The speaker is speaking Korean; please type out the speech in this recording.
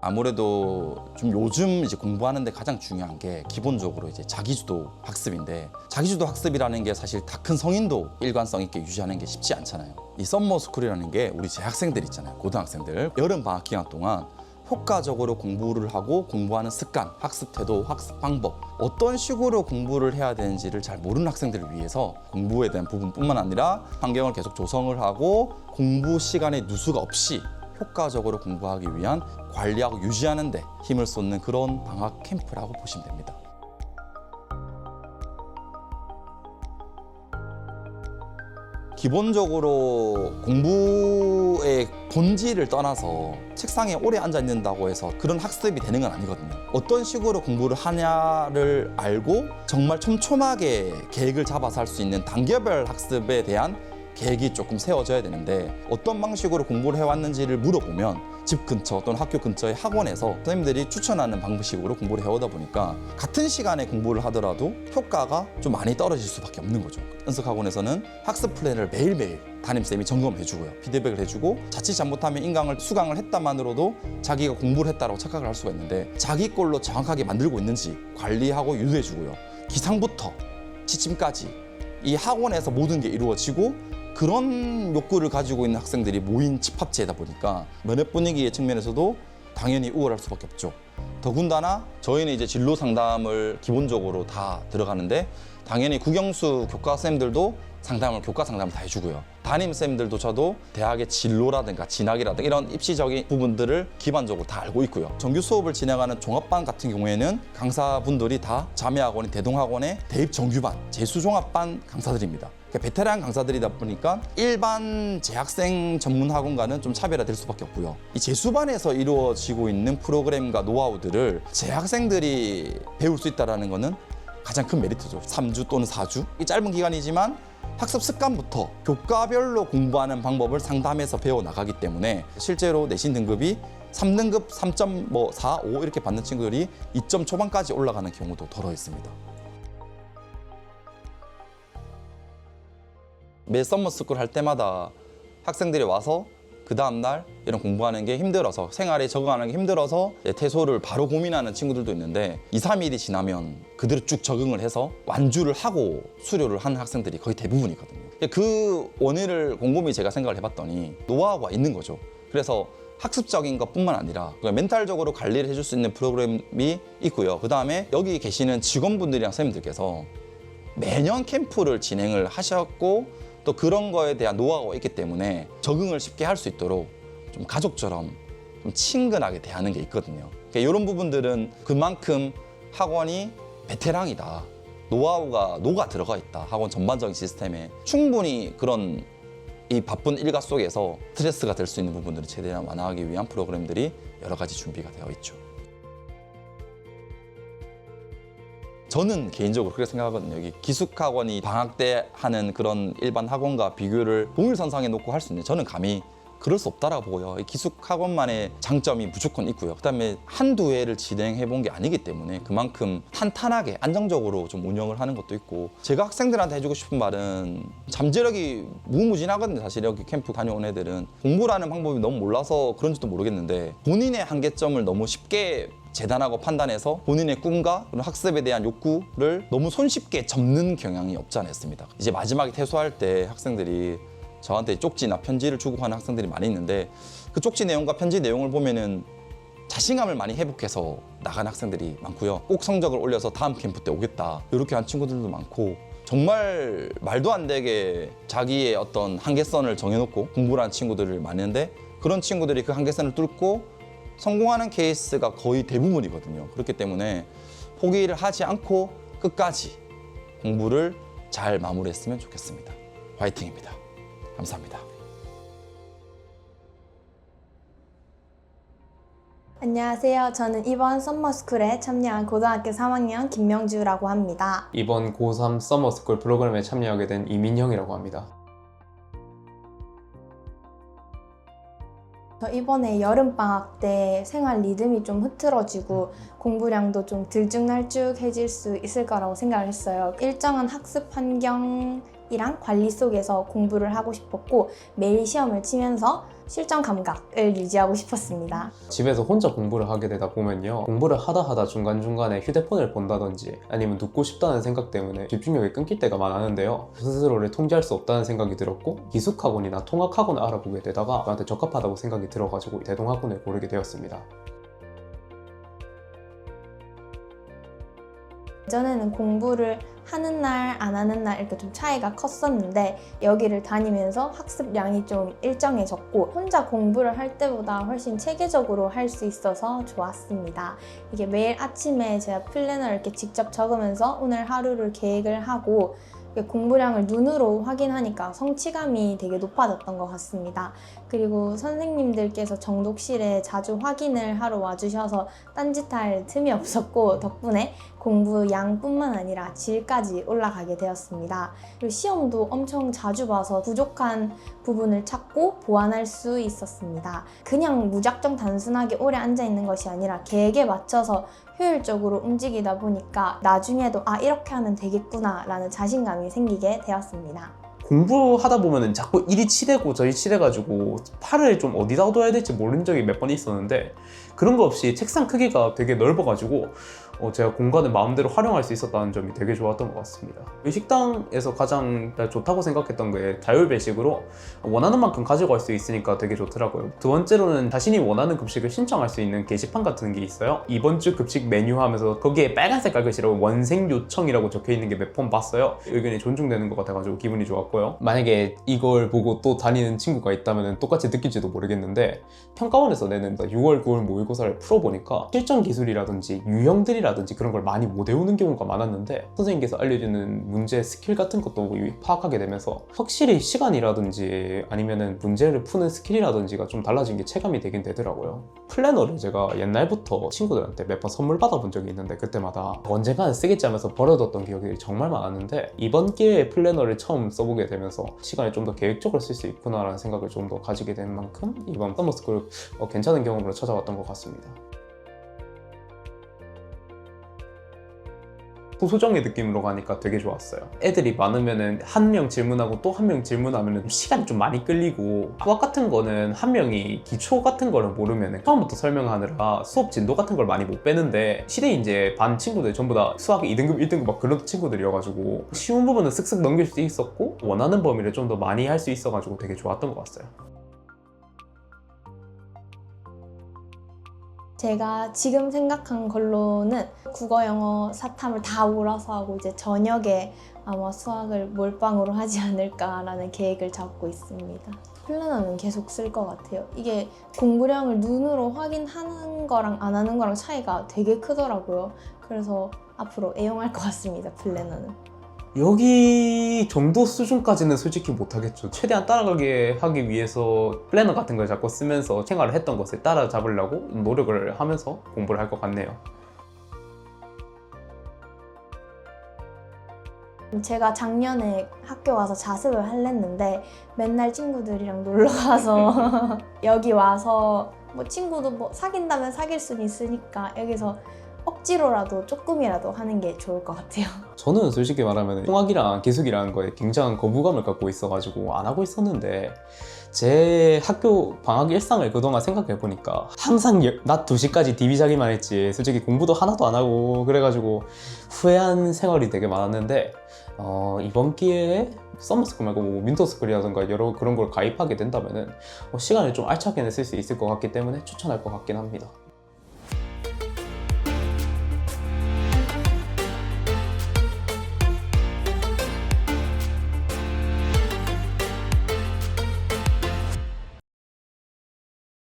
아무래도 좀 요즘 이제 공부하는데 가장 중요한 게 기본적으로 이제 자기주도 학습인데 자기주도 학습이라는 게 사실 다 큰 성인도 일관성 있게 유지하는 게 쉽지 않잖아요. 이 썸머스쿨이라는 게 우리 재학생들 있잖아요. 고등학생들 여름 방학 기간 동안 효과적으로 공부를 하고 공부하는 습관, 학습 태도, 학습 방법, 어떤 식으로 공부를 해야 되는지를 잘 모르는 학생들을 위해서 공부에 대한 부분뿐만 아니라 환경을 계속 조성을 하고 공부 시간에 누수가 없이 효과적으로 공부하기 위한 관리하고 유지하는 데 힘을 쏟는 그런 방학 캠프라고 보시면 됩니다. 기본적으로 공부의 본질을 떠나서 책상에 오래 앉아 있는다고 해서 그런 학습이 되는 건 아니거든요. 어떤 식으로 공부를 하냐를 알고 정말 촘촘하게 계획을 잡아서 할 수 있는 단계별 학습에 대한 계획이 조금 세워져야 되는데 어떤 방식으로 공부를 해왔는지를 물어보면 집 근처 또는 학교 근처의 학원에서 선생님들이 추천하는 방식으로 공부를 해오다 보니까 같은 시간에 공부를 하더라도 효과가 좀 많이 떨어질 수밖에 없는 거죠. 연습학원에서는 학습 플랜을 매일매일 담임쌤이 점검해주고요. 피드백을 해주고 자칫 잘못하면 인강을 수강을 했다만으로도 자기가 공부를 했다고 착각을 할 수가 있는데 자기 걸로 정확하게 만들고 있는지 관리하고 유도해주고요. 기상부터 지침까지 이 학원에서 모든 게 이루어지고 그런 욕구를 가지고 있는 학생들이 모인 집합체이다 보니까 면접 분위기의 측면에서도 당연히 우월할 수밖에 없죠. 더군다나 저희는 이제 진로 상담을 기본적으로 다 들어가는데 당연히 국영수 교과 쌤들도 상담을 교과 상담을 다 해주고요. 담임 쌤들도 저도 대학의 진로라든가 진학이라든가 이런 입시적인 부분들을 기반적으로 다 알고 있고요. 정규 수업을 진행하는 종합반 같은 경우에는 강사분들이 다 자매학원이 대동학원의 대입 정규반 재수종합반 강사들입니다. 그러니까 베테랑 강사들이다 보니까 일반 재학생 전문 학원과는 좀 차별화될 수밖에 없고요. 이 재수반에서 이루어지고 있는 프로그램과 노하우 들을 재학생들이 배울 수 있다는 것은 가장 큰 메리트죠. 3주 또는 4주. 이 짧은 기간이지만 학습 습관부터 교과별로 공부하는 방법을 상담해서 배워 나가기 때문에 실제로 내신 등급이 3등급 3.4, 5 이렇게 받는 친구들이 2점 초반까지 올라가는 경우도 더러 있습니다. 매 썸머스쿨 할 때마다 학생들이 와서 그 다음날 이런 공부하는 게 힘들어서 생활에 적응하는 게 힘들어서 퇴소를 바로 고민하는 친구들도 있는데 2, 3일이 지나면 그대로 쭉 적응을 해서 완주를 하고 수료를 한 학생들이 거의 대부분이거든요. 그 원인을 곰곰이 제가 생각을 해봤더니 노하우가 있는 거죠. 그래서 학습적인 것뿐만 아니라 그 멘탈적으로 관리를 해줄 수 있는 프로그램이 있고요. 그 다음에 여기 계시는 직원분들이랑 선생님들께서 매년 캠프를 진행을 하셨고 또 그런 거에 대한 노하우가 있기 때문에 적응을 쉽게 할 수 있도록 좀 가족처럼 좀 친근하게 대하는 게 있거든요. 그러니까 이런 부분들은 그만큼 학원이 베테랑이다. 노하우가 녹아 들어가 있다. 학원 전반적인 시스템에 충분히 그런 이 바쁜 일과 속에서 스트레스가 될 수 있는 부분들을 최대한 완화하기 위한 프로그램들이 여러 가지 준비가 되어 있죠. 저는 개인적으로 그렇게 생각하거든요. 여기 기숙학원이 방학 때 하는 그런 일반 학원과 비교를 동일선상에 놓고 할 수 있는 저는 감히 그럴 수 없다라고 보고요. 이 기숙학원만의 장점이 무조건 있고요. 그다음에 한두 회를 진행해 본 게 아니기 때문에 그만큼 탄탄하게 안정적으로 좀 운영을 하는 것도 있고 제가 학생들한테 해주고 싶은 말은 잠재력이 무무진하거든요. 사실 여기 캠프 다녀온 애들은 공부라는 방법이 너무 몰라서 그런지도 모르겠는데 본인의 한계점을 너무 쉽게 재단하고 판단해서 본인의 꿈과 그런 학습에 대한 욕구를 너무 손쉽게 접는 경향이 없지 않아 있습니다. 이제 마지막에 퇴소할 때 학생들이 저한테 쪽지나 편지를 주고 가는 학생들이 많이 있는데 그 쪽지 내용과 편지 내용을 보면은 자신감을 많이 회복해서 나간 학생들이 많고요. 꼭 성적을 올려서 다음 캠프 때 오겠다. 이렇게 한 친구들도 많고 정말 말도 안 되게 자기의 어떤 한계선을 정해놓고 공부를 한 친구들을 많은데 그런 친구들이 그 한계선을 뚫고 성공하는 케이스가 거의 대부분이거든요. 그렇기 때문에 포기를 하지 않고 끝까지 공부를 잘 마무리했으면 좋겠습니다. 화이팅입니다. 감사합니다. 안녕하세요. 저는 이번 썸머스쿨에 참여한 고등학교 3학년 김명주라고 합니다. 이번 고3 서머스쿨 프로그램에 참여하게 된 이민형이라고 합니다. 저 이번에 여름방학 때 생활 리듬이 좀 흐트러지고 공부량도 좀 들쭉날쭉해질 수 있을 거라고 생각을 했어요. 일정한 학습 환경 이랑 관리 속에서 공부를 하고 싶었고 매일 시험을 치면서 실전 감각을 유지하고 싶었습니다. 집에서 혼자 공부를 하게 되다 보면요. 공부를 하다 하다 중간중간에 휴대폰을 본다든지 아니면 눕고 싶다는 생각 때문에 집중력이 끊길 때가 많았는데요. 스스로를 통제할 수 없다는 생각이 들었고 기숙학원이나 통학학원을 알아보게 되다가 저한테 적합하다고 생각이 들어가지고 대동학원을 고르게 되었습니다 예전에는 공부를 하는 날, 안 하는 날 이렇게 좀 차이가 컸었는데 여기를 다니면서 학습량이 좀 일정해졌고 혼자 공부를 할 때보다 훨씬 체계적으로 할 수 있어서 좋았습니다. 이게 매일 아침에 제가 플래너를 이렇게 직접 적으면서 오늘 하루를 계획을 하고 공부량을 눈으로 확인하니까 성취감이 되게 높아졌던 것 같습니다. 그리고 선생님들께서 정독실에 자주 확인을 하러 와주셔서 딴짓할 틈이 없었고 덕분에 공부 양뿐만 아니라 질까지 올라가게 되었습니다. 그리고 시험도 엄청 자주 봐서 부족한 부분을 찾고 보완할 수 있었습니다. 그냥 무작정 단순하게 오래 앉아 있는 것이 아니라 계획에 맞춰서 효율적으로 움직이다 보니까 나중에도 아 이렇게 하면 되겠구나 라는 자신감이 생기게 되었습니다. 공부하다 보면은 자꾸 이리 치대고 저리 치대가지고 팔을 좀 어디다 둬야 될지 모르는 적이 몇 번 있었는데 그런 거 없이 책상 크기가 되게 넓어가지고 어, 제가 공간을 마음대로 활용할 수 있었다는 점이 되게 좋았던 것 같습니다. 이 식당에서 가장 좋다고 생각했던 게 자율 배식으로 원하는 만큼 가져갈 수 있으니까 되게 좋더라고요. 두 번째로는 자신이 원하는 급식을 신청할 수 있는 게시판 같은 게 있어요. 이번 주 급식 메뉴 하면서 거기에 빨간색 글씨로 원생 요청이라고 적혀 있는 게 몇 번 봤어요. 의견이 존중되는 것 같아가지고 기분이 좋았고요. 만약에 이걸 보고 또 다니는 친구가 있다면 똑같이 느낄지도 모르겠는데 평가원에서 내는 6월, 9월 모의 고사를 풀어보니까 실전 기술이라든지 유형들이라든지 그런 걸 많이 못 외우는 경우가 많았는데 선생님께서 알려주는 문제 스킬 같은 것도 파악하게 되면서 확실히 시간이라든지 아니면은 문제를 푸는 스킬이라든지가 좀 달라진 게 체감이 되긴 되더라고요. 플래너를 제가 옛날부터 친구들한테 몇 번 선물 받아본 적이 있는데 그때마다 언젠가는 쓰겠지 하면서 버려뒀던 기억이 정말 많았는데 이번 기회에 플래너를 처음 써보게 되면서 시간을 좀 더 계획적으로 쓸 수 있구나라는 생각을 좀 더 가지게 된 만큼 이번 서머스쿨 어, 괜찮은 경험으로 찾아왔던 것 같 습니다. 소수정의 느낌으로 가니까 되게 좋았어요. 애들이 많으면은 한명 질문하고 또 한 명 질문하면은 시간이 좀 많이 끌리고 수학 같은 거는 한 명이 기초 같은 거를 모르면은 처음부터 설명하느라 수업 진도 같은 걸 많이 못 빼는데 시대 이제 반 친구들 전부 다 수학 2등급, 1등급 막 그런 친구들이어가지고 쉬운 부분은 쓱쓱 넘길 수 있었고 원하는 범위를 좀 더 많이 할 수 있어가지고 되게 좋았던 것 같아요. 제가 지금 생각한 걸로는 국어, 영어, 사탐을 다 몰아서 하고 이제 저녁에 아마 수학을 몰빵으로 하지 않을까라는 계획을 잡고 있습니다. 플래너는 계속 쓸 것 같아요. 이게 공부량을 눈으로 확인하는 거랑 안 하는 거랑 차이가 되게 크더라고요. 그래서 앞으로 애용할 것 같습니다. 플래너는. 여기 정도 수준까지는 솔직히 못하겠죠. 최대한 따라가게 하기 위해서 플래너 같은 걸 자꾸 쓰면서 생활을 했던 것을 따라잡으려고 노력을 하면서 공부를 할 것 같네요. 제가 작년에 학교 와서 자습을 할랬는데 맨날 친구들이랑 놀러 가서 여기 와서 뭐 친구도 뭐 사귄다면 사귈 수는 있으니까 여기서 억지로라도 조금이라도 하는 게 좋을 것 같아요. 저는 솔직히 말하면 통학이랑 기숙이라는 거에 굉장한 거부감을 갖고 있어가지고 안 하고 있었는데 제 학교 방학 일상을 그동안 생각해 보니까 항상 여- 낮 2시까지 DB자기만 했지 솔직히 공부도 하나도 안 하고 그래가지고 후회한 생활이 되게 많았는데 어, 이번 기회에 서머스쿨 말고 뭐 윈터스쿨이라든가 여러 그런 걸 가입하게 된다면은 어, 시간을 좀 알차게 쓸 수 있을 것 같기 때문에 추천할 것 같긴 합니다.